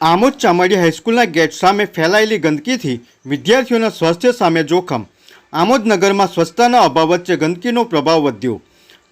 આમોદ ચામડિયા હાઈસ્કૂલના ગેટ સામે ફેલાયેલી ગંદકીથી વિદ્યાર્થીઓના સ્વાસ્થ્ય સામે જોખમ. આમોદ નગરમાં સ્વચ્છતાના અભાવ વચ્ચે ગંદકીનો પ્રભાવ વધ્યો.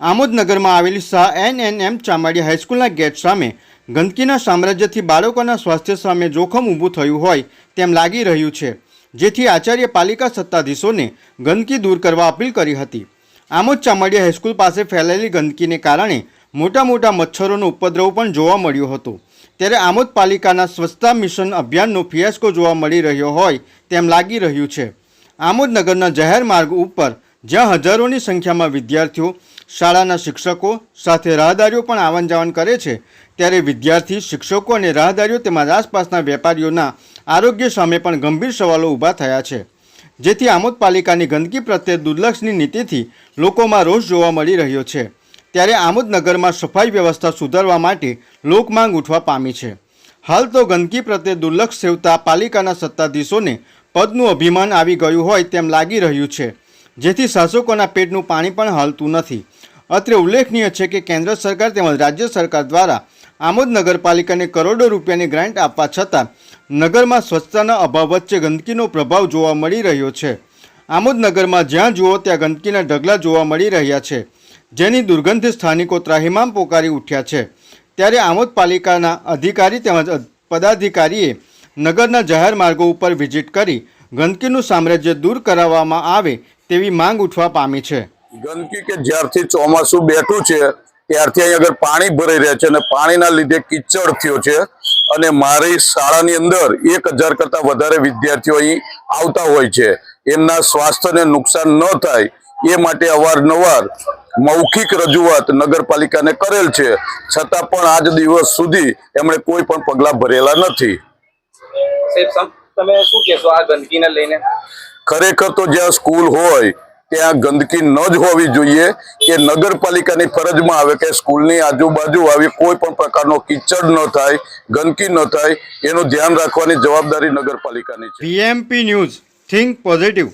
આમોદ નગરમાં આવેલી Shah N N M Chamadiya હાઈસ્કૂલના gate સામે ગંદકીના સામ્રાજ્યથી બાળકોના સ્વાસ્થ્ય સામે જોખમ ઊભું થયું હોય તેમ લાગી રહ્યું છે, જેથી આચાર્ય પાલિકા સત્તાધીશોને ગંદકી દૂર કરવા અપીલ કરી હતી. આમોદ ચામડિયા હાઈસ્કૂલ પાસે ફેલાયેલી ગંદકીને કારણે મોટા મોટા મચ્છરોનો ઉપદ્રવ પણ જોવા મળ્યો હતો. ત્યારે આમોદ પાલિકાના સ્વચ્છતા મિશન અભિયાનનો ફિયાસ્કો જોવા મળી રહ્યો હોય તેમ લાગી રહ્યું છે. આમોદ નગરના જાહેર માર્ગ ઉપર જ્યાં હજારોની સંખ્યામાં વિદ્યાર્થીઓ, શાળાના શિક્ષકો સાથે રાહદારીઓ પણ આવન જાવન કરે છે, ત્યારે વિદ્યાર્થી, શિક્ષકો અને રાહદારીઓ તેમજ આસપાસના વેપારીઓના આરોગ્ય સામે પણ ગંભીર સવાલો ઊભા થયા છે. જેથી આમોદ પાલિકાની ગંદકી પ્રત્યે દુર્લક્ષની નીતિથી લોકોમાં રોષ જોવા મળી રહ્યો છે. ત્યારે આમોદનગરમાં સફાઈ વ્યવસ્થા સુધારવા માટે લોકમાંગ ઉઠવા પામી છે. હાલ તો ગંદકી પ્રત્યે દુર્લક્ષ સેવતા પાલિકાના સત્તાધીશોને પદનું અભિમાન આવી ગયું હોય તેમ લાગી રહ્યું છે. જેથી શાસકોના પેટનું પાણી પણ હાલતું નથી. અત્રે ઉલ્લેખનીય છે કે કેન્દ્ર સરકાર તેમજ રાજ્ય સરકાર દ્વારા આમોદ નગરપાલિકાને કરોડો રૂપિયાની ગ્રાન્ટ આપવા છતાં નગરમાં સ્વચ્છતાના અભાવ વચ્ચે ગંદકીનો પ્રભાવ જોવા મળી રહ્યો છે. આમોદ નગરમાં જ્યાં જુઓ ત્યાં ગંદકીના ઢગલા જોવા મળી રહ્યા છે. જેની દુર્ગંધ સ્થાનિકો ત્રાહિમામ પોકારી ઉઠ્યા છે. ત્યારે આમોદ પાલિકાના અધિકારી તેમજ પદાધિકારીએ નગરના જાહેર માર્ગો ઉપર વિઝિટ કરી ગંદકીનું સામ્રાજ્ય દૂર કરાવવામાં આવે તેવી માંગ ઉઠવા પામી છે. ગંદકી કે જ્યારથી ચોમાસું બેઠું છે, ત્યારથી અહીં આગળ પાણી ભરાઈ રહ્યા છે અને પાણીના લીધે કિચડ થયો છે અને મારી શાળાની અંદર એક હજાર કરતાં વધારે વિદ્યાર્થીઓ અહીં આવતા હોય છે. એમના સ્વાસ્થ્યને નુકસાન ન થાય એ માટે અવારનવાર મૌખિક રજૂઆત નગરપાલિકાને કરેલ છે. છતાં પણ આજ દિવસ સુધી એમણે કોઈ પણ પગલાં ભરેલા નથી. તમે શું કહેશો આ ગંદકીને લઈને? ખરેખર તો જ્યાં સ્કૂલ હોય ત્યાં ગંદકી ન જ હોવી જોઈએ કે નગરપાલિકાની ફરજમાં આવે કે સ્કૂલની આજુબાજુ આવી કોઈ પણ પ્રકારનો કિચડ ન થાય ગંદકી ન થાય એનું ધ્યાન રાખવાની જવાબદારી નગરપાલિકાની છે. PMP news think positive.